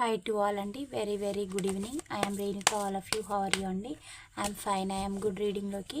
High to all అండి. Very very good evening I'm Renuka all of you how are you అండి? I'm fine I'm good రీడింగ్లోకి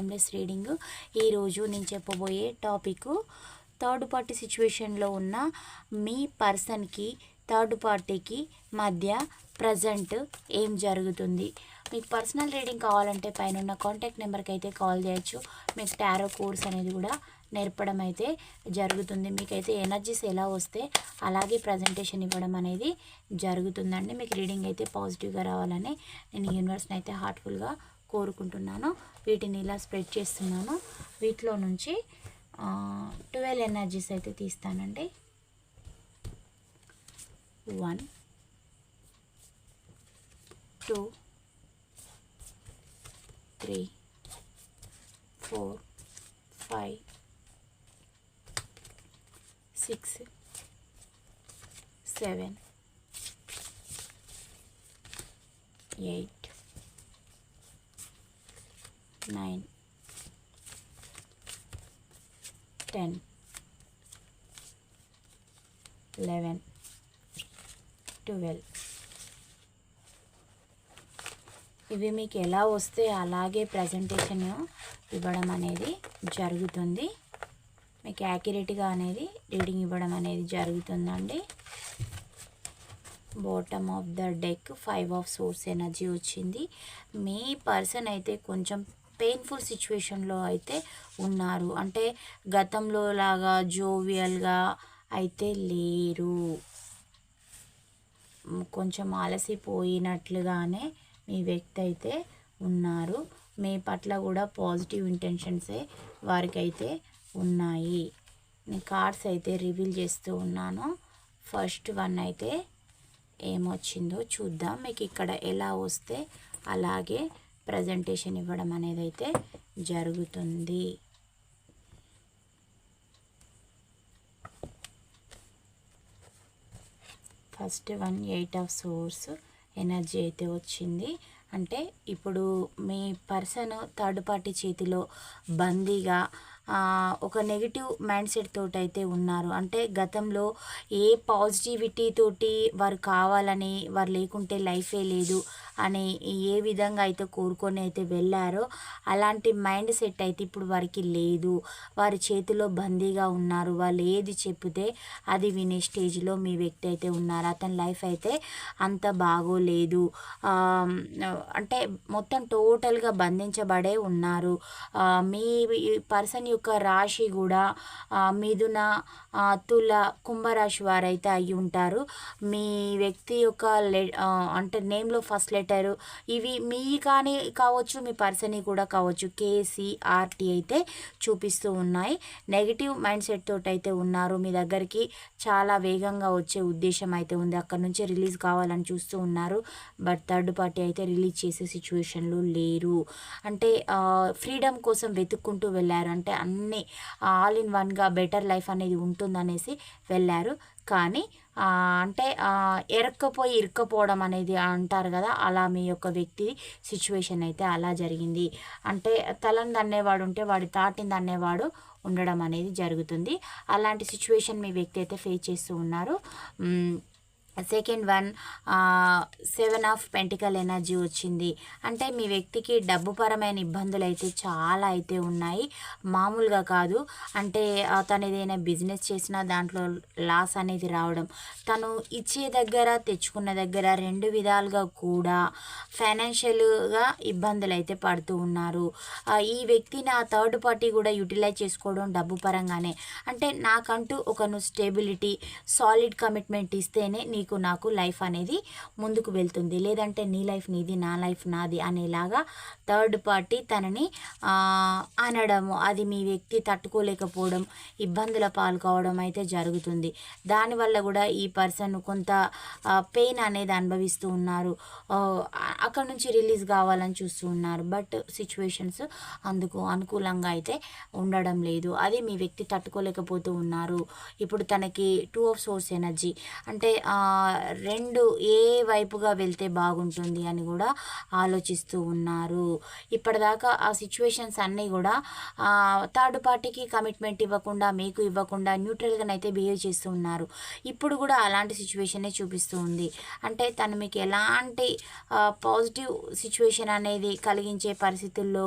timeless reading ఈరోజు నేను చెప్పబోయే topic third party సిచ్యువేషన్లో ఉన్న మీ పర్సన్కి థర్డ్ పార్టీకి మధ్య ప్రజెంట్ ఏం జరుగుతుంది? మీకు పర్సనల్ రీడింగ్ కావాలంటే పైన ఉన్న కాంటాక్ట్ నెంబర్కి అయితే కాల్ చేయొచ్చు. మీకు టారో కోర్స్ అనేది కూడా నేర్పడం అయితే జరుగుతుంది. మీకైతే ఎనర్జీస్ ఎలా వస్తే అలాగే ప్రజెంటేషన్ ఇవ్వడం అనేది జరుగుతుందండి. మీకు రీడింగ్ అయితే పాజిటివ్గా రావాలని నేను యూనివర్స్ని అయితే హార్ట్ఫుల్గా కోరుకుంటున్నాను. వీటిని ఇలా స్ప్రెడ్ చేస్తున్నాను. వీటిలో నుంచి ట్వెల్వ్ ఎనర్జీస్ అయితే తీస్తానండి. One two three four five six seven eight nine ten eleven twelve ఇవి మీకు ఎలా వస్తే అలాగే ప్రజెంటేషన్ ఇవ్వడం అనేది జరుగుతుంది. మీకు యాక్యురేట్గా అనేది రీడింగ్ ఇవ్వడం అనేది జరుగుతుందండి. Bottom of the deck five of swords energy వచ్చింది. మీ పర్సన్ అయితే కొంచెం పెయిన్ఫుల్ సిచ్యువేషన్లో అయితే ఉన్నారు. అంటే గతంలో లాగా జోవియల్గా అయితే లేరు. కొంచెం ఆలసిపోయినట్లుగానే మీ వ్యక్తి అయితే ఉన్నారు. మీ పట్ల కూడా పాజిటివ్ ఇంటెన్షన్సే వారికైతే ఉన్నాయి. నేను కార్డ్స్ అయితే రివీల్ చేస్తూ ఉన్నాను. ఫస్ట్ వన్ అయితే ఏమొచ్చిందో చూద్దాం. మీకు ఇక్కడ ఎలా వస్తే అలాగే ప్రజెంటేషన్ ఇవ్వడం అనేది అయితే జరుగుతుంది. First one eight of swords energy అయితే వచ్చింది. అంటే ఇప్పుడు మీ పర్సన్ థర్డ్ పార్టీ చేతిలో బందీగా ఒక నెగిటివ్ మైండ్ సెట్ తోటి అయితే ఉన్నారు. అంటే గతంలో ఏ పాజిటివిటీ తోటి వారు కావాలని వారు లేకుంటే లైఫే లేదు అని ఏ విధంగా అయితే కోరుకొని అయితే వెళ్ళారో అలాంటి మైండ్ సెట్ అయితే ఇప్పుడు వారికి లేదు. వారి చేతిలో బందీగా ఉన్నారు. వాళ్ళు ఏది చెప్తే అది వినే స్టేజ్లో మీ వ్యక్తి అయితే ఉన్నారు. అతని లైఫ్ అయితే అంత బాగోలేదు. అంటే మొత్తం టోటల్గా బంధించబడే ఉన్నారు. మీ పర్సన్ యొక్క రాశి కూడా మిథున తుల కుంభరాశి వారైతే అయి ఉంటారు. మీ వ్యక్తి యొక్క లె అంటే నేమ్లో ఫస్ట్ లెటరు ఇవి మీ కానీ కావచ్చు మీ పర్సన్ కూడా కావచ్చు కేసీఆర్టీ అయితే చూపిస్తూ ఉన్నాయి. నెగిటివ్ మైండ్ సెట్ తోటి అయితే ఉన్నారు. మీ దగ్గరికి చాలా వేగంగా వచ్చే ఉద్దేశం అయితే ఉంది. అక్కడ నుంచి రిలీజ్ కావాలని చూస్తూ ఉన్నారు. బట్ థర్డ్ పార్టీ అయితే రిలీజ్ చేసే సిచ్యువేషన్లో లేరు. అంటే ఫ్రీడమ్ కోసం వెతుక్కుంటూ వెళ్ళారు. అంటే అన్నీ ఆల్ ఇన్ వన్గా బెటర్ లైఫ్ అనేది ఉంటుందనేసి వెళ్ళారు. కానీ అంటే ఎరక్కపోయి ఇరుక్కపోవడం అనేది అంటారు కదా అలా మీ యొక్క వ్యక్తి సిచ్యువేషన్ అయితే అలా జరిగింది. అంటే తలని దన్నేవాడు ఉంటే వాడి తాటిని దన్నేవాడు ఉండడం అనేది జరుగుతుంది. అలాంటి సిచ్యువేషన్ మీ వ్యక్తి అయితే ఫేస్ చేస్తూ ఉన్నారు. Second one seven of pentacle energy వచ్చింది. అంటే మీ వ్యక్తికి డబ్బు పరమైన ఇబ్బందులు అయితే చాలా అయితే ఉన్నాయి. మామూలుగా కాదు. అంటే తను ఏదైనా బిజినెస్ చేసినా దాంట్లో లాస్ అనేది రావడం. తను ఇచ్చే దగ్గర తెచ్చుకున్న దగ్గర రెండు విధాలుగా కూడా ఫైనాన్షియల్గా ఇబ్బందులు అయితే పడుతూ ఉన్నారు. ఈ వ్యక్తిని ఆ థర్డ్ పార్టీ కూడా యూటిలైజ్ చేసుకోవడం డబ్బు పరంగానే. అంటే నాకంటూ ఒక నువ్వు స్టేబిలిటీ సాలిడ్ కమిట్మెంట్ ఇస్తేనే నీకు నీకు నాకు లైఫ్ అనేది ముందుకు వెళ్తుంది. లేదంటే నీ లైఫ్ నీది నా లైఫ్ నాది అనేలాగా థర్డ్ పార్టీ తనని అనడము అది మీ వ్యక్తి తట్టుకోలేకపోవడం ఇబ్బందుల పాల్కోవడం అయితే జరుగుతుంది. దానివల్ల కూడా ఈ పర్సన్ కొంత పెయిన్ అనేది అనుభవిస్తూ ఉన్నారు. అక్కడ నుంచి రిలీజ్ కావాలని చూస్తూ ఉన్నారు. బట్ సిచ్యువేషన్స్ అందుకు అనుకూలంగా అయితే ఉండడం లేదు. అది మీ వ్యక్తి తట్టుకోలేకపోతూ ఉన్నారు. ఇప్పుడు తనకి టూ ఆఫ్ సోర్స్ ఎనర్జీ అంటే ఆ, రెండు ఏ వైపుగా వెళ్తే బాగుంటుంది అని కూడా ఆలోచిస్తూ ఉన్నారు. ఇప్పటిదాకా ఆ సిచ్యువేషన్స్ అన్నీ కూడా థర్డ్ పార్టీకి కమిట్మెంట్ ఇవ్వకుండా మీకు ఇవ్వకుండా న్యూట్రల్గానైతే బిహేవ్ చేస్తూ ఉన్నారు. ఇప్పుడు కూడా అలాంటి సిచ్యువేషనే చూపిస్తూ ఉంది. అంటే తను మీకు ఎలాంటి పాజిటివ్ సిచ్యువేషన్ అనేది కలిగించే పరిస్థితుల్లో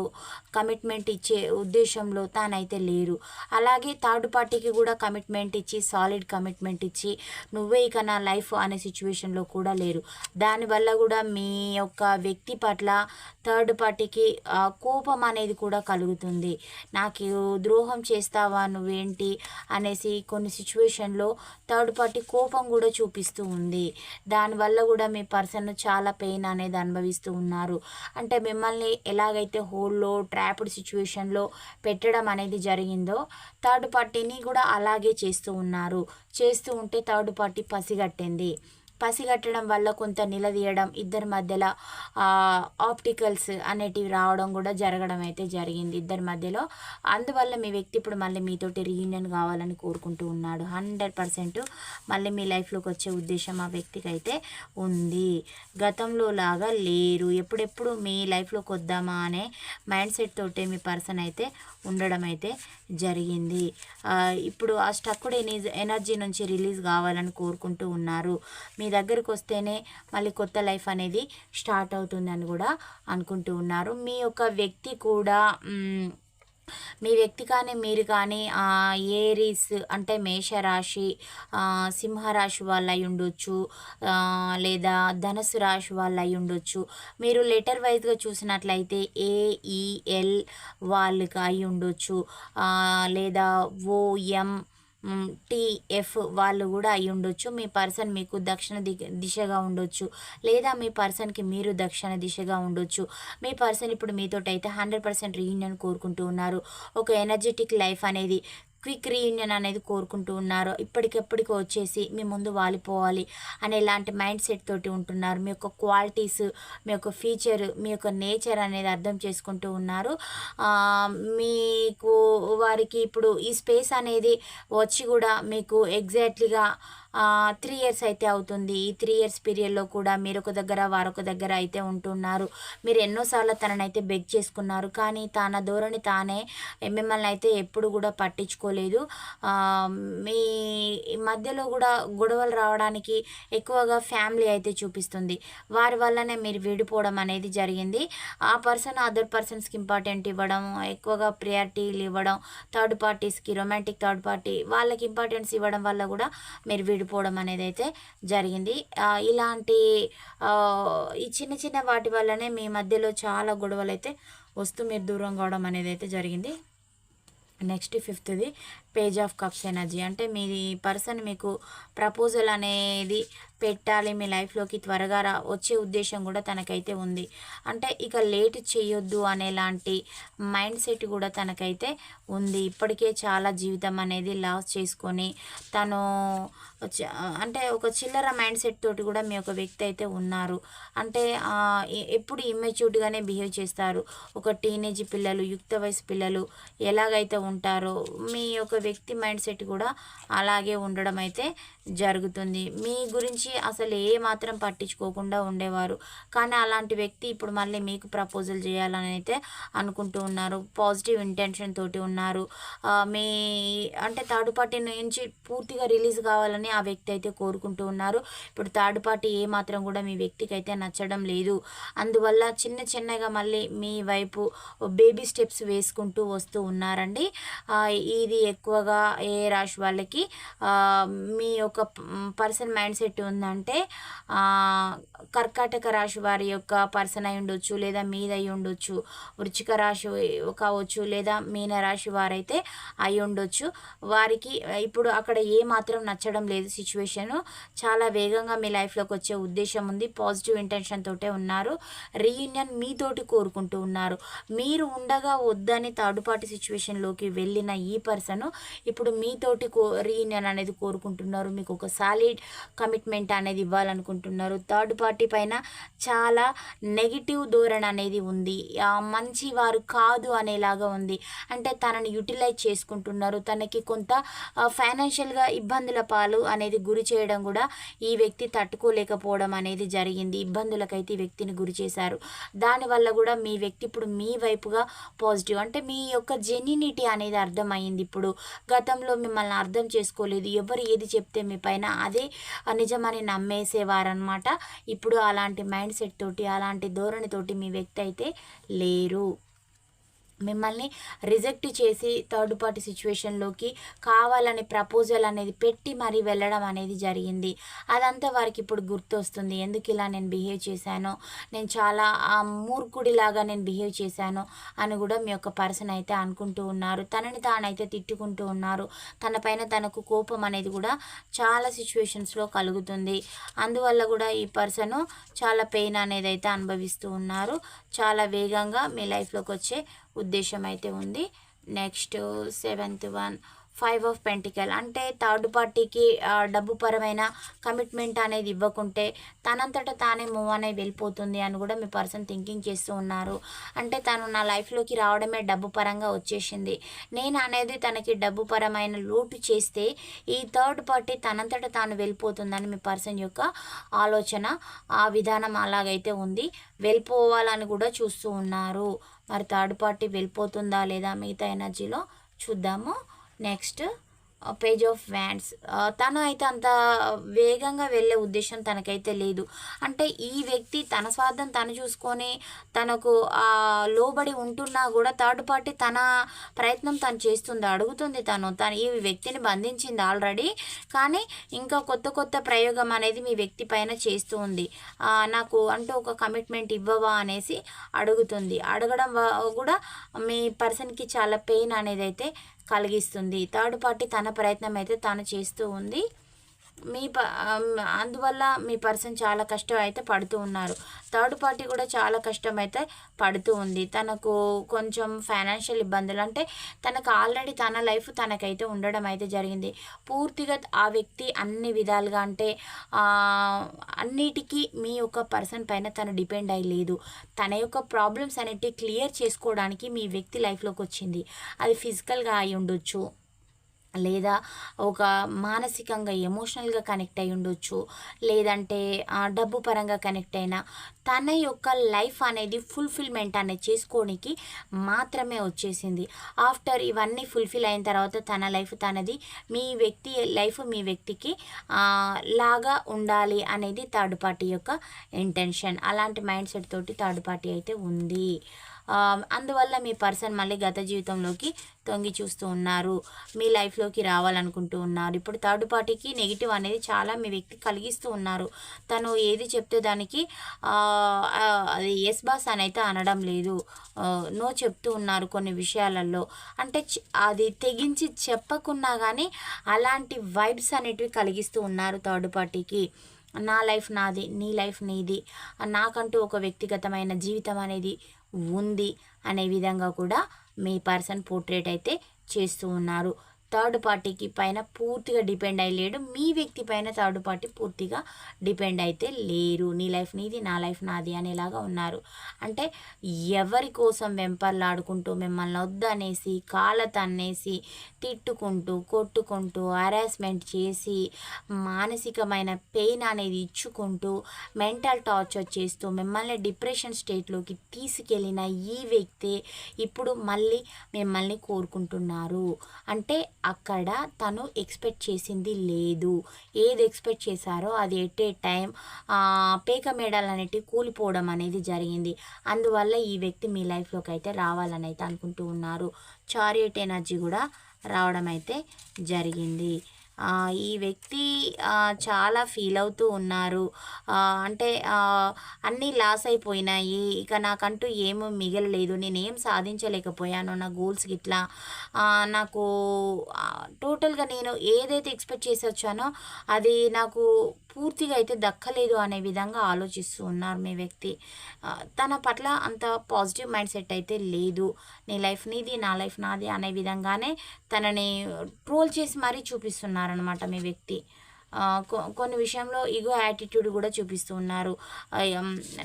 కమిట్మెంట్ ఇచ్చే ఉద్దేశంలో తానైతే లేరు. అలాగే థర్డ్ పార్టీకి కూడా కమిట్మెంట్ ఇచ్చి సాలిడ్ కమిట్మెంట్ ఇచ్చి నువ్వే ఇక నా లైఫ్ అనే సిచ్యువేషన్లో కూడా లేరు. దానివల్ల కూడా మీ యొక్క వ్యక్తి పట్ల థర్డ్ పార్టీకి కోపం అనేది కూడా కలుగుతుంది. నాకు ద్రోహం చేస్తావా నువ్వేంటి అనేసి కొన్ని సిచ్యువేషన్లో థర్డ్ పార్టీ కోపం కూడా చూపిస్తూ ఉంది. దానివల్ల కూడా మీ పర్సన్ చాలా పెయిన్ అనేది అనుభవిస్తూ ఉన్నారు. అంటే మిమ్మల్ని ఎలాగైతే హోల్లో ట్రాప్డ్ సిచ్యువేషన్లో పెట్టడం అనేది జరిగిందో థర్డ్ పార్టీని కూడా అలాగే చేస్తూ ఉన్నారు. చేస్తూ ఉంటే థర్డ్ పార్టీ పసిగట్టింది. పసిగట్టడం వల్ల కొంత నిలదీయడం ఇద్దరి మధ్యలో ఆప్టికల్స్ అనేటివి రావడం కూడా జరగడం అయితే జరిగింది ఇద్దరి మధ్యలో. అందువల్ల మీ వ్యక్తి ఇప్పుడు మళ్ళీ మీతోటి రీయూనియన్ కావాలని కోరుకుంటూ ఉన్నాడు. హండ్రెడ్ పర్సెంట్ మళ్ళీ మీ లైఫ్లోకి వచ్చే ఉద్దేశం ఆ వ్యక్తికి అయితే ఉంది. గతంలో లాగా లేరు. ఎప్పుడెప్పుడు మీ లైఫ్లోకి వద్దామా అనే మైండ్ సెట్ తోటే మీ పర్సన్ అయితే ఉండడం అయితే జరిగింది ఇప్పుడు ఆ స్టక్డ్ ఎనర్జీ నుంచి రిలీజ్ కావాలని కోరుకుంటూ ఉన్నారు. మీ దగ్గరకు వస్తేనే మళ్ళీ కొత్త లైఫ్ అనేది స్టార్ట్ అవుతుందని కూడా అనుకుంటూ ఉన్నారు. మీ యొక్క వ్యక్తి కూడా మీ వ్యక్తి కానీ మీరు కానీ ఏరీస్ అంటే మేషరాశి సింహరాశి వాళ్ళు అయి ఉండొచ్చు లేదా ధనుసు రాశి వాళ్ళు అయి ఉండొచ్చు. మీరు లెటర్ వైజ్గా చూసినట్లయితే ఏఈఎల్ వాళ్ళకి అయి ఉండొచ్చు. లేదా ఓఎం టిఎఫ్ వాళ్ళు కూడా అయి ఉండొచ్చు. మీ పర్సన్ మీకు దక్షిణ దిశగా ఉండొచ్చు. లేదా మీ పర్సన్కి మీరు దక్షిణ దిశగా ఉండొచ్చు. మీ పర్సన్ ఇప్పుడు మీతోటి అయితే హండ్రెడ్ పర్సెంట్ రీయూనియన్ కోరుకుంటూ ఉన్నారు. ఒక ఎనర్జెటిక్ లైఫ్ అనేది క్విక్ రీయూనియన్ అనేది కోరుకుంటూ ఉన్నారు. ఇప్పటికెప్పటికి వచ్చేసి మీ ముందు వాలిపోవాలి అనే ఇలాంటి మైండ్ సెట్ తోటి ఉంటున్నారు. మీ యొక్క క్వాలిటీస్ మీ యొక్క ఫీచర్ మీ యొక్క నేచర్ అనేది అర్థం చేసుకుంటూ ఉన్నారు. మీకు వారికి ఇప్పుడు ఈ స్పేస్ అనేది వచ్చి కూడా మీకు ఎగ్జాక్ట్లీగా త్రీ ఇయర్స్ అయితే అవుతుంది. ఈ త్రీ ఇయర్స్ పీరియడ్లో కూడా మీరు ఒక దగ్గర వారొక దగ్గర అయితే ఉంటున్నారు. మీరు ఎన్నోసార్లు తననైతే బెగ్ చేసుకున్నారు. కానీ తన ధోరణి తానే మిమ్మల్ని అయితే ఎప్పుడు కూడా పట్టించుకోలేదు. మీ మధ్యలో కూడా గొడవలు రావడానికి ఎక్కువగా ఫ్యామిలీ అయితే చూపిస్తుంది. వారి వల్లనే మీరు విడిపోవడం అనేది జరిగింది. ఆ పర్సన్ అదర్ పర్సన్స్కి ఇంపార్టెంట్ ఇవ్వడం ఎక్కువగా ప్రియారిటీలు ఇవ్వడం థర్డ్ పార్టీస్కి రొమాంటిక్ థర్డ్ పార్టీ వాళ్ళకి ఇంపార్టెన్స్ ఇవ్వడం వల్ల కూడా మీరు విడి వెళ్ళిపోవడం అనేది అయితే జరిగింది ఇలాంటి ఈ చిన్న చిన్న వాటి వల్లనే మీ మధ్యలో చాలా గొడవలు అయితే వస్తూ మీరు దూరం కావడం అనేది అయితే జరిగింది. నెక్స్ట్ ఫిఫ్త్ది. పేజ్ ఆఫ్ కప్స్ ఎనర్జీ అంటే మీ పర్సన్ మీకు ప్రపోజల్ అనేది పెట్టాలి మీ లైఫ్లోకి త్వరగా రా వచ్చే ఉద్దేశం కూడా తనకైతే ఉంది. అంటే ఇక లేట్ చేయొద్దు అనేలాంటి మైండ్ సెట్ కూడా తనకైతే ఉంది. ఇప్పటికే చాలా జీవితం అనేది లాస్ చేసుకొని తను అంటే ఒక చిల్లర మైండ్ సెట్ తోటి కూడా మీ ఒక వ్యక్తి అయితే ఉన్నారు. అంటే ఎప్పుడు ఇమ్మెచ్యూర్డ్గానే బిహేవ్ చేస్తారు. ఒక టీనేజ్ పిల్లలు యుక్త వయసు పిల్లలు ఎలాగైతే ఉంటారో మీ యొక్క వ్యక్తి మైండ్ సెట్ కూడా అలాగే ఉండడం అయితే జరుగుతుంది. మీ గురించి అసలు ఏ మాత్రం పట్టించుకోకుండా ఉండేవారు. కానీ అలాంటి వ్యక్తి ఇప్పుడు మళ్ళీ మీకు ప్రపోజల్ చేయాలని అయితే అనుకుంటూ ఉన్నారు. పాజిటివ్ ఇంటెన్షన్ తోటి ఉన్నారు. మీ అంటే థర్డ్ పార్టీ నుంచి పూర్తిగా రిలీజ్ కావాలని ఆ వ్యక్తి అయితే కోరుకుంటూ ఉన్నారు. ఇప్పుడు థర్డ్ పార్టీ ఏ మాత్రం కూడా మీ వ్యక్తికి అయితే నచ్చడం లేదు. అందువల్ల చిన్న చిన్నగా మళ్ళీ మీ వైపు బేబీ స్టెప్స్ వేసుకుంటూ వస్తూ ఉన్నారండి. ఇది ఎక్కువగా ఏ రాశి వాళ్ళకి మీ యొక్క ఒక పర్సన్ మైండ్ సెట్ ఉందంటే కర్కాటక రాశి వారి యొక్క పర్సన్ అయి ఉండొచ్చు లేదా మీదై ఉండొచ్చు వృచ్చిక రాశి కావచ్చు లేదా మీన రాశి వారైతే అయి ఉండొచ్చు. వారికి ఇప్పుడు అక్కడ ఏ మాత్రం నచ్చడం లేదు సిచ్యువేషను. చాలా వేగంగా మీ లైఫ్లోకి వచ్చే ఉద్దేశం ఉంది. పాజిటివ్ ఇంటెన్షన్ తోటే ఉన్నారు. రీయూనియన్ మీతోటి కోరుకుంటూ ఉన్నారు. మీరు ఉండగా వద్దని థర్డ్ పార్టీ సిచ్యువేషన్లోకి వెళ్ళిన ఈ పర్సన్ ఇప్పుడు మీతోటి కో రీయూనియన్ అనేది కోరుకుంటున్నారు. మీ మీకు ఒక సాలిడ్ కమిట్మెంట్ అనేది ఇవ్వాలనుకుంటున్నారు. థర్డ్ పార్టీ పైన చాలా నెగిటివ్ ధోరణి అనేది ఉంది. మంచి వారు కాదు అనేలాగా ఉంది. అంటే తనని యూటిలైజ్ చేసుకుంటున్నారు. తనకి కొంత ఫైనాన్షియల్గా ఇబ్బందుల పాలు అనేది గురి చేయడం కూడా ఈ వ్యక్తి తట్టుకోలేకపోవడం అనేది జరిగింది. ఇబ్బందులకైతే ఈ వ్యక్తిని గురి చేశారు. దానివల్ల కూడా మీ వ్యక్తి ఇప్పుడు మీ వైపుగా పాజిటివ్ అంటే మీ యొక్క జెన్యునిటీ అనేది అర్థమైంది ఇప్పుడు. గతంలో మిమ్మల్ని అర్థం చేసుకోలేదు. ఎవరు ఏది చెప్తే మీ పైన అది నిజమని నమ్మేసేవారనమాట ఇప్పుడు అలాంటి మైండ్ సెట్ తోటి అలాంటి ధోరణితోటి మీ వ్యక్తి అయితే లేరు. మిమ్మల్ని రిజెక్ట్ చేసి థర్డ్ పార్టీ సిచ్యువేషన్లోకి కావాలనే ప్రపోజల్ అనేది పెట్టి మరీ వెళ్ళడం అనేది జరిగింది. అదంతా వారికి ఇప్పుడు గుర్తొస్తుంది. ఎందుకు ఇలా నేను బిహేవ్ చేశాను? నేను చాలా మూర్ఖుడిలాగా నేను బిహేవ్ చేశాను అని కూడా మీ యొక్క పర్సన్ అయితే అనుకుంటూ ఉన్నారు. తనని తానైతే తిట్టుకుంటూ ఉన్నారు. తన పైన తనకు కోపం అనేది కూడా చాలా సిచ్యువేషన్స్లో కలుగుతుంది. అందువల్ల కూడా ఈ పర్సన్ చాలా పెయిన్ అనేది అయితే అనుభవిస్తూ ఉన్నారు. చాలా వేగంగా మీ లైఫ్లోకి వచ్చే ఉద్దేశం అయితే ఉంది. Next seventh one five of pentacle. అంటే థర్డ్ పార్టీకి డబ్బు పరమైన కమిట్మెంట్ అనేది ఇవ్వకుంటే తనంతట తానే మూవ్ అనేది వెళ్ళిపోతుంది అని కూడా మీ పర్సన్ థింకింగ్ చేస్తూ ఉన్నారు. అంటే తను నా లైఫ్లోకి రావడమే డబ్బు పరంగా వచ్చేసింది. నేను అనేది తనకి డబ్బు పరమైన లోటు చేస్తే ఈ థర్డ్ పార్టీ తనంతట తాను వెళ్ళిపోతుందని మీ పర్సన్ యొక్క ఆలోచన. ఆ విధానం అలాగైతే ఉంది. వెళ్ళిపోవాలని కూడా చూస్తూ ఉన్నారు. మరి థర్డ్ పార్టీ వెళ్ళిపోతుందా లేదా మిగతా ఎనర్జీలో చూద్దాము. నెక్స్ట్ పేజ్ ఆఫ్ వ్యాండ్స్ తను అయితే అంత వేగంగా వెళ్ళే ఉద్దేశం తనకైతే లేదు. అంటే ఈ వ్యక్తి తన స్వార్థం తను చూసుకొని తనకు లోబడి ఉంటున్నా కూడా థర్డ్ పార్టీ తన ప్రయత్నం తను చేస్తుంది అడుగుతుంది తను. తను ఈ వ్యక్తిని బంధించింది ఆల్రెడీ కానీ ఇంకా కొత్త కొత్త ప్రయోగం అనేది మీ వ్యక్తి పైన చేస్తూ ఉంది. నాకు అంటూ ఒక కమిట్మెంట్ ఇవ్వవా అనేసి అడుగుతుంది. అడగడం కూడా మీ పర్సన్కి చాలా పెయిన్ అనేది అయితే కలిగిస్తుంది. థర్డ్ పార్టీ తన ప్రయత్నం అయితే తాను చేస్తూ ఉంది. మీ ప అందువల్ల మీ పర్సన్ చాలా కష్టం అయితే పడుతూ ఉన్నారు. థర్డ్ పార్టీ కూడా చాలా కష్టం అయితే పడుతూ ఉంది. తనకు కొంచెం ఫైనాన్షియల్ ఇబ్బందులు అంటే తనకు ఆల్రెడీ తన లైఫ్ తనకైతే ఉండడం అయితే జరిగింది. పూర్తిగా ఆ వ్యక్తి అన్ని విధాలుగా అంటే అన్నిటికీ మీ యొక్క పర్సన్ పైన తను డిపెండ్ అయ్యి లేదు. తన యొక్క ప్రాబ్లమ్స్ అనేటివి క్లియర్ చేసుకోవడానికి మీ వ్యక్తి లైఫ్లోకి వచ్చింది. అది ఫిజికల్గా అయి ఉండొచ్చు. లేదా ఒక మానసికంగా ఎమోషనల్గా కనెక్ట్ అయి ఉండొచ్చు. లేదంటే డబ్బు పరంగా కనెక్ట్ అయినా తన యొక్క లైఫ్ అనేది ఫుల్ఫిల్మెంట్ అనేది చేసుకోనికి మాత్రమే వచ్చేసింది. ఆఫ్టర్ ఇవన్నీ ఫుల్ఫిల్ అయిన తర్వాత తన లైఫ్ తనది మీ వ్యక్తి లైఫ్ మీ వ్యక్తికి లాగా ఉండాలి అనేది థర్డ్ పార్టీ యొక్క ఇంటెన్షన్ అలాంటి మైండ్ సెట్ తోటి థర్డ్ పార్టీ అయితే ఉంది. అందువల్ల మీ పర్సన్ మళ్ళీ గత జీవితంలోకి తొంగి చూస్తూ ఉన్నారు. మీ లైఫ్లోకి రావాలనుకుంటూ ఉన్నారు. ఇప్పుడు థర్డ్ పార్టీకి నెగిటివ్ అనేది చాలా మీ వ్యక్తి కలిగిస్తూ ఉన్నారు. తను ఏది చెప్తే దానికి అది ఎస్ బాస్ అని అయితే అనడం లేదు. నో చెప్తూ ఉన్నారు కొన్ని విషయాలలో. అంటే అది తెగించి చెప్పకున్నా కానీ అలాంటి వైబ్స్ అనేటివి కలిగిస్తూ ఉన్నారు థర్డ్ పార్టీకి. నా లైఫ్ నాది నీ లైఫ్ నీది. నాకంటూ ఒక వ్యక్తిగతమైన జీవితం అనేది ఉంది అనే విధంగా కూడా మీ పర్సన్ పోర్ట్రేట్ అయితే చేస్తూ ఉన్నారు. థర్డ్ పార్టీకి పైన పూర్తిగా డిపెండ్ అయ్యలేడు. మీ వ్యక్తి పైన థర్డ్ పార్టీ పూర్తిగా డిపెండ్ అయితే లేరు. నీ లైఫ్ నీది నా లైఫ్ నాది అనేలాగా ఉన్నారు. అంటే ఎవరి కోసం వెంపర్లాడుకుంటూ మిమ్మల్ని వద్దనేసి కాళ్ళ తన్నేసి తిట్టుకుంటూ కొట్టుకుంటూ హరాస్మెంట్ చేసి మానసికమైన పెయిన్ అనేది ఇచ్చుకుంటూ మెంటల్ టార్చర్ చేస్తూ మిమ్మల్ని డిప్రెషన్ స్టేట్లోకి తీసుకెళ్ళిన ఈ వ్యక్తి ఇప్పుడు మళ్ళీ మిమ్మల్ని కోరుకుంటున్నారు. అంటే అక్కడ తను ఎక్స్పెక్ట్ చేసింది లేదు. ఏది ఎక్స్పెక్ట్ చేశారో అది ఎట్ ఏ టైం పేక మేడలు అనేటివి కూలిపోవడం అనేది జరిగింది. అందువల్ల ఈ వ్యక్తి మీ లైఫ్లోకి అయితే రావాలని అయితే అనుకుంటూ ఉన్నారు. చారియట్ ఎనర్జీ కూడా రావడం అయితే జరిగింది. ఈ వ్యక్తి చాలా ఫీల్ అవుతూ ఉన్నారు. అంటే అన్నీ లాస్ అయిపోయినాయి. ఇక నాకంటూ ఏమీ మిగలలేదు. నేనేం సాధించలేకపోయాను నా గోల్స్ ఇట్లా నాకు టోటల్గా నేను ఏదైతే ఎక్స్పెక్ట్ చేసి వచ్చానో అది నాకు పూర్తిగా అయితే దక్కలేదు అనే విధంగా ఆలోచిస్తూ ఉన్నారు మీ వ్యక్తి. తన పట్ల అంత పాజిటివ్ మైండ్ సెట్ అయితే లేదు. నీ లైఫ్ నీది నా లైఫ్ నాది అనే విధంగానే తనని ట్రోల్ చేసి మరీ చూపిస్తున్నారనమాట మీ వ్యక్తి. కొ- కొన్ని విషయంలో ఇగో యాటిట్యూడ్ కూడా చూపిస్తూ ఉన్నారు.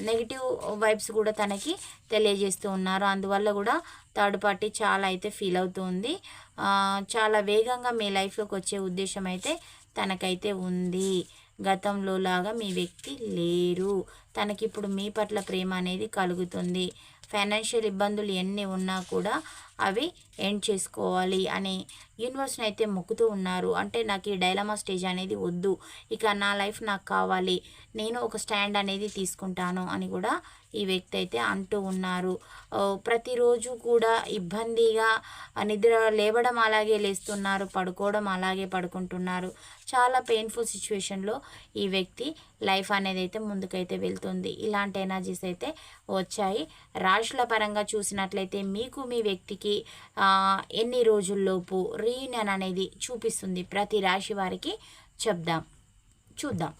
నెగిటివ్ వైబ్స్ కూడా తనకి తెలియజేస్తూ ఉన్నారు. అందువల్ల కూడా థర్డ్ పార్టీ చాలా అయితే ఫీల్ అవుతుంది చాలా వేగంగా మీ లైఫ్లోకి వచ్చే ఉద్దేశం అయితే తనకైతే ఉంది. గతంలో లాగా మీ వ్యక్తి లేరు. తనకి ఇప్పుడు మీ పట్ల ప్రేమ అనేది కలుగుతుంది. ఫైనాన్షియల్ ఇబ్బందులు ఎన్ని ఉన్నా కూడా అవి ఎండ్ చేసుకోవాలి అని యూనివర్స్ని అయితే మొక్కుతూ ఉన్నారు. అంటే నాకు ఈ డైలమా స్టేజ్ అనేది వద్దు. ఇక నా లైఫ్ నాకు కావాలి. నేను ఒక స్టాండ్ అనేది తీసుకుంటాను అని కూడా ఈ వ్యక్తి అయితే అంటూ ఉన్నారు. ప్రతిరోజు కూడా ఇబ్బందిగా నిద్ర లేవడం అలాగే లేస్తున్నారు పడుకోవడం అలాగే పడుకుంటున్నారు. చాలా పెయిన్ఫుల్ సిచ్యువేషన్లో ఈ వ్యక్తి లైఫ్ అనేది అయితే ముందుకైతే వెళ్తుంది. ఇలాంటి ఎనర్జీస్ అయితే వచ్చాయి. రాశుల పరంగా చూసినట్లయితే మీకు మీ వ్యక్తికి ఎన్ని రోజుల్లోపు రీయూనియన్ అనేది చూపిస్తుంది? ప్రతి రాశి వారికి చెప్దాం. చూద్దాం.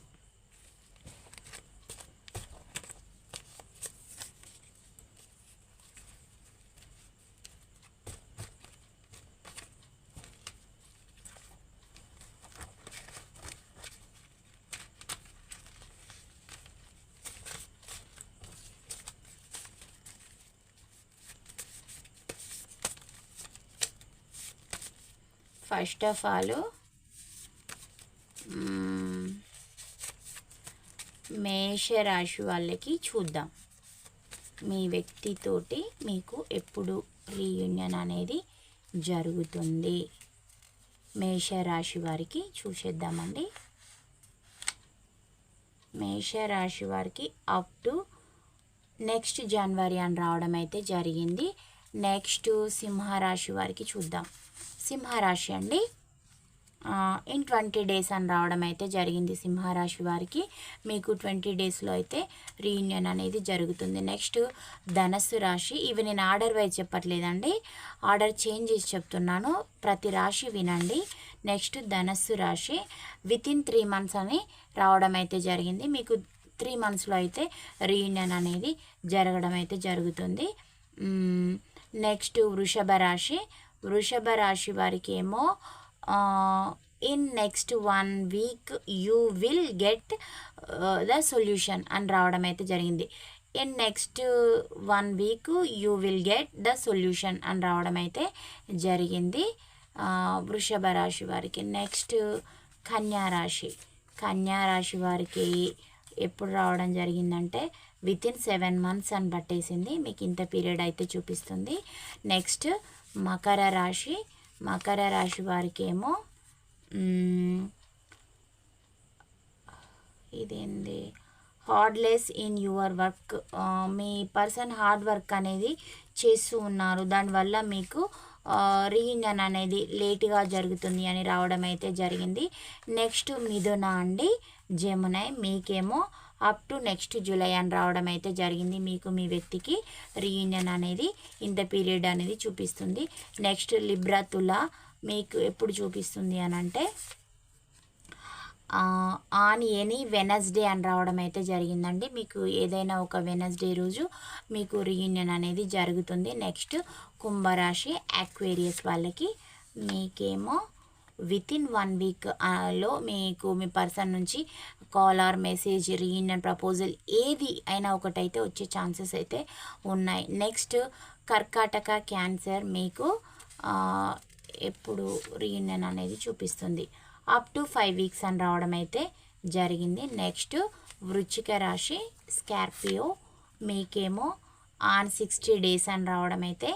ఫస్ట్ ఆఫ్ ఆల్ మేషరాశి వాళ్ళకి చూద్దాం. మీ వ్యక్తితోటి మీకు ఎప్పుడు రీయూనియన్ అనేది జరుగుతుంది? మేషరాశి వారికి చూసేద్దామండి. మేషరాశి వారికి అప్ టు నెక్స్ట్ జనవరి అని రావడం అయితే జరిగింది. నెక్స్ట్ సింహరాశి వారికి చూద్దాం. సింహరాశి అండి. ఇన్ ట్వంటీ డేస్ అని రావడం అయితే జరిగింది సింహరాశి వారికి. మీకు ట్వంటీ డేస్లో అయితే రీయూనియన్ అనేది జరుగుతుంది. నెక్స్ట్ ధనస్సు రాశి. ఇవి నేను ఆర్డర్ వైజ్ చెప్పట్లేదండి. ఆర్డర్ చేంజ్ చేసి చెప్తున్నాను. ప్రతి రాశి వినండి. నెక్స్ట్ ధనస్సు రాశి. విత్ ఇన్ త్రీ మంత్స్ అని రావడం అయితే జరిగింది. మీకు త్రీ మంత్స్లో అయితే రీయూనియన్ అనేది జరగడం అయితే జరుగుతుంది. నెక్స్ట్ వృషభ రాశి. వృషభ రాశి వారికి ఏమో in next one week you will get the solution అని రావడం అయితే జరిగింది. In next one week you will get the solution అని రావడం అయితే జరిగింది. వృషభ రాశి వారికి నెక్స్ట్ కన్యా రాశి. కన్యా రాశి వారికి ఎప్పుడు రావడం జరిగిందంటే విత్ ఇన్ సెవెన్ మంత్స్ అని పట్టేసింది. మీకు ఇంత పీరియడ్ అయితే చూపిస్తుంది. నెక్స్ట్ మకర రాశి మకర రాశి వారికి ఏమో ఇదేంది? Hurdles in your work. Me person hard work అనేది చేస్తూ ఉన్నారు. దానివల్ల మీకు రీయూనియన్ అనేది లేట్గా జరుగుతుంది అని రావడం అయితే జరిగింది. నెక్స్ట్ మిథున అండి. జమునై మీకేమో అప్ టు నెక్స్ట్ జూలై అని రావడం అయితే జరిగింది. మీకు మీ వ్యక్తికి రీయూనియన్ అనేది ఇంత పీరియడ్ అనేది చూపిస్తుంది. నెక్స్ట్ లిబ్రతుల మీకు ఎప్పుడు చూపిస్తుంది అని అంటే ఆన్ ఎనీ వెనస్డే అని రావడం అయితే జరిగిందండి. మీకు ఏదైనా ఒక వెనస్డే రోజు మీకు రీయూనియన్ అనేది జరుగుతుంది. నెక్స్ట్ కుంభరాశి అక్వేరియస్ వాళ్ళకి మీకేమో విత్ ఇన్ వన్ వీక్లో మీకు మీ పర్సన్ నుంచి call or message reunion proposal ఏది అయినా ఒకటైతే వచ్చే ఛాన్సెస్ అయితే ఉన్నాయి. నెక్స్ట్ కర్కాటక క్యాన్సర్ మీకు ఎప్పుడు రీయూనియన్ అనేది చూపిస్తుంది. అప్ టు ఫైవ్ వీక్స్ అని రావడం అయితే జరిగింది. నెక్స్ట్ వృచ్చిక రాశి స్కార్పియో మీకేమో ఆన్ సిక్స్టీ డేస్ అని రావడం అయితే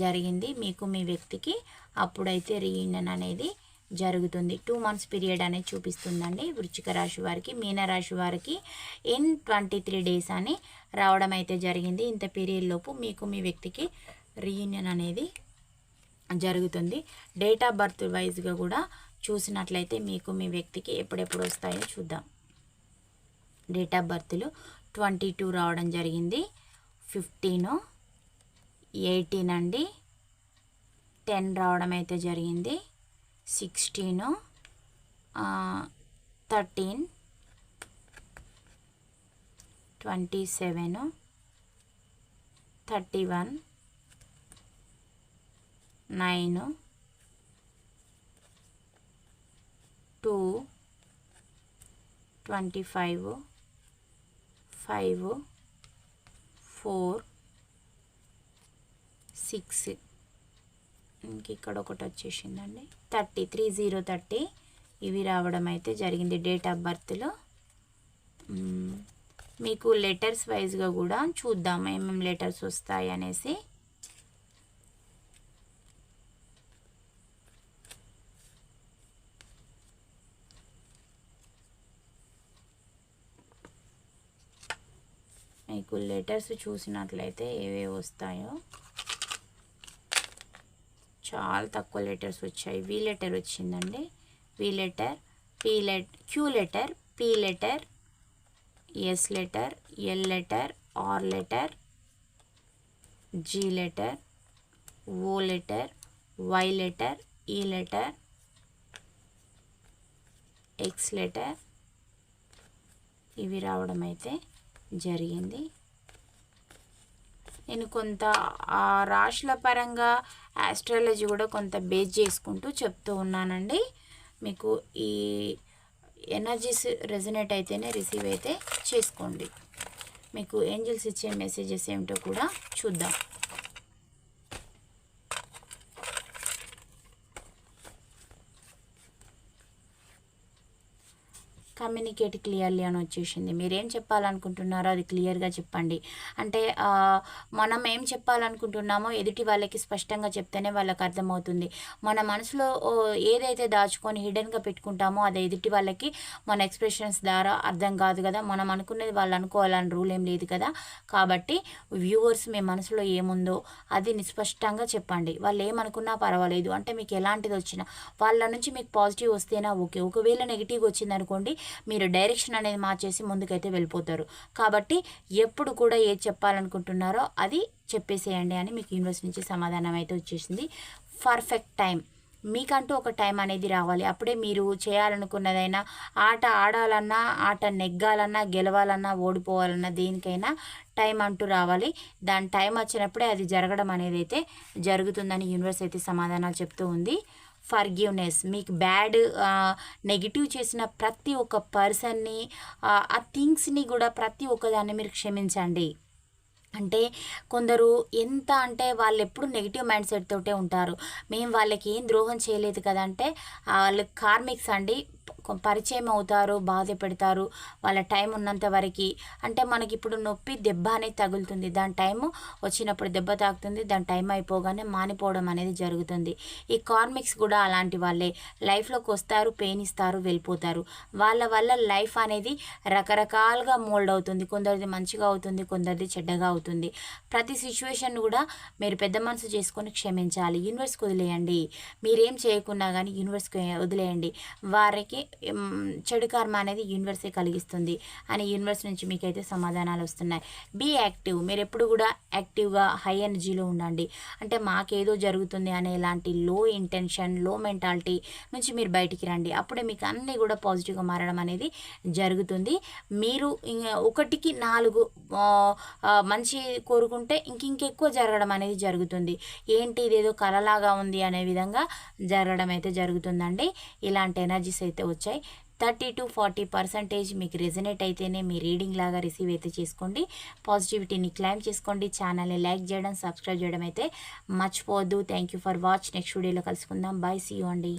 జరిగింది. మీకు మీ వ్యక్తికి అప్పుడైతే రీయూనియన్ అనేది జరుగుతుంది. టూ మంత్స్ పీరియడ్ అనేది చూపిస్తుందండి. వృచ్చిక రాశి వారికి మీన రాశి వారికి ఇన్ ట్వంటీ త్రీ డేస్ అని రావడం అయితే జరిగింది. ఇంత పీరియడ్ లోపు మీకు మీ వ్యక్తికి రీయూనియన్ అనేది జరుగుతుంది. డేట్ ఆఫ్ బర్త్ వైజ్గా కూడా చూసినట్లయితే మీకు మీ వ్యక్తికి ఎప్పుడెప్పుడు వస్తాయో చూద్దాం. డేట్ ఆఫ్ బర్త్లు ట్వంటీ టూ రావడం జరిగింది. ఫిఫ్టీను ఎయిటీన్ అండి. టెన్ రావడం అయితే జరిగింది. సిక్స్టీను thirteen twenty seven thirty one nine two twenty five five four six ఇంక ఇక్కడ ఒకటి వచ్చేసిందండి థర్టీ త్రీ జీరో థర్టీ ఇవి రావడం అయితే జరిగింది డేట్ ఆఫ్ బర్త్లో. మీకు లెటర్స్ వైజ్గా కూడా చూద్దాం ఏమేమి లెటర్స్ వస్తాయి అనేసి. మీకు లెటర్స్ చూసినట్లయితే ఏవే వస్తాయో. చాలా తక్కువ లెటర్స్ వచ్చాయి. వి లెటర్ వచ్చిందండి. V letter P letter Q letter P letter S letter L letter R letter G letter O letter Y letter E letter X letter ఇవి రావడం అయితే జరిగింది. నేను కొంత రాశుల పరంగా ఆస్ట్రాలజీ కూడా కొంత బేస్ చేసుకుంటూ చెప్తూ ఉన్నానండి. మీకు ఈ ఎనర్జీస్ రెజనేట్ అయితేనే రిసీవ్ అయితే చేసుకోండి. మీకు ఏంజిల్స్ ఇచ్చే మెసేజెస్ ఏమిటో కూడా చూద్దాం. కమ్యూనికేట్ క్లియర్లీ అని వచ్చేసింది. మీరేం చెప్పాలనుకుంటున్నారో అది క్లియర్గా చెప్పండి. అంటే మనం ఏం చెప్పాలనుకుంటున్నామో ఎదుటి వాళ్ళకి స్పష్టంగా చెప్తేనే వాళ్ళకి అర్థమవుతుంది. మన మనసులో ఏదైతే దాచుకొని హిడెన్గా పెట్టుకుంటామో అది ఎదుటి వాళ్ళకి మన ఎక్స్ప్రెషన్స్ ద్వారా అర్థం కాదు కదా. మనం అనుకునేది వాళ్ళు అనుకోవాలని రూల్ ఏం లేదు కదా. కాబట్టి వ్యూవర్స్ మీ మనసులో ఏముందో అది నిస్పష్టంగా చెప్పండి. వాళ్ళు ఏమనుకున్నా పర్వాలేదు. అంటే మీకు ఎలాంటిది వచ్చినా వాళ్ళ నుంచి మీకు పాజిటివ్ వస్తేనా ఓకే. ఒకవేళ నెగిటివ్ వచ్చిందనుకోండి మీరు డైరెక్షన్ అనేది మార్చేసి ముందుకైతే వెళ్ళిపోతారు. కాబట్టి ఎప్పుడు కూడా ఏది చెప్పాలనుకుంటున్నారో అది చెప్పేసేయండి అని మీకు యూనివర్స్ నుంచి సమాధానం అయితే వచ్చేసింది. Perfect time. మీకంటూ ఒక టైం అనేది రావాలి. అప్పుడే మీరు చేయాలనుకున్నదైనా ఆట ఆడాలన్నా ఆట నెగ్గాలన్నా గెలవాలన్నా ఓడిపోవాలన్నా దేనికైనా టైం అంటూ రావాలి. దాని టైం వచ్చినప్పుడే అది జరగడం అనేది అయితే జరుగుతుందని యూనివర్స్ అయితే సమాధానాలు చెప్తూ ఉంది. ఫర్గివ్నెస్ మీకు బ్యాడ్ నెగిటివ్ చేసిన ప్రతి ఒక్క పర్సన్ని ఆ థింగ్స్ని కూడా ప్రతి ఒక్కదాన్ని మీరు క్షమించండి. అంటే కొందరు ఎంత అంటే వాళ్ళు ఎప్పుడు నెగిటివ్ మైండ్ సెట్ తోటే ఉంటారు. మేము వాళ్ళకి ఏం ద్రోహం చేయలేదు కదంటే వాళ్ళు కార్మిక్స్ అండి పరిచయం అవుతారు బాధ పెడతారు వాళ్ళ టైం ఉన్నంత వరకు. అంటే మనకి ఇప్పుడు నొప్పి దెబ్బ అనేది తగులుతుంది. దాని టైం వచ్చినప్పుడు దెబ్బ తాకుతుంది దాని టైం అయిపోగానే మానిపోవడం అనేది జరుగుతుంది. ఈ కార్మిక్స్ కూడా అలాంటి వాళ్ళే. లైఫ్లోకి వస్తారు పెయిన్ ఇస్తారు వెళ్ళిపోతారు. వాళ్ళ వల్ల లైఫ్ అనేది రకరకాలుగా మోల్డ్ అవుతుంది. కొందరిది మంచిగా అవుతుంది కొందరిది చెడ్డగా అవుతుంది. ప్రతి సిచ్యువేషన్ కూడా మీరు పెద్ద మనసు చేసుకొని క్షమించాలి. యూనివర్స్కి వదిలేయండి. మీరేం చేయకున్నా కానీ యూనివర్స్కి వదిలేయండి. వారికి చెడు కర్మ అనేది యూనివర్సే కలిగిస్తుంది అని యూనివర్స్ నుంచి మీకైతే సమాధానాలు వస్తున్నాయి. బీ యాక్టివ్ మీరు ఎప్పుడు కూడా యాక్టివ్గా హై ఎనర్జీలో ఉండండి. అంటే మాకేదో జరుగుతుంది అనే ఇలాంటి లో ఇంటెన్షన్లో మెంటాలిటీ నుంచి మీరు బయటికి రండి. అప్పుడే మీకు అన్నీ కూడా పాజిటివ్గా మారడం అనేది జరుగుతుంది. మీరు ఒకటికి నాలుగు మంచి కోరుకుంటే ఇంక ఇంకెక్కువ జరగడం అనేది జరుగుతుంది. ఏంటి ఇదేదో కలలాగా ఉంది అనే విధంగా జరగడం అయితే జరుగుతుందండి. ఇలాంటి ఎనర్జీస్ అయితే వచ్చి వచ్చాయి. థర్టీ టు ఫార్టీ పర్సంటేజ్ మీకు రిజనేట్ అయితేనే మీ రీడింగ్ లాగా రిసీవ్ అయితే చేసుకోండి. పాజిటివిటీని క్లైమ్ చేసుకోండి. ఛానల్ని లైక్ చేయడం సబ్స్క్రైబ్ చేయడం అయితే మర్చిపోవద్దు. Thank you for watch next వీడియోలో కలుసుకుందాం. బాయ్ సీ అండి.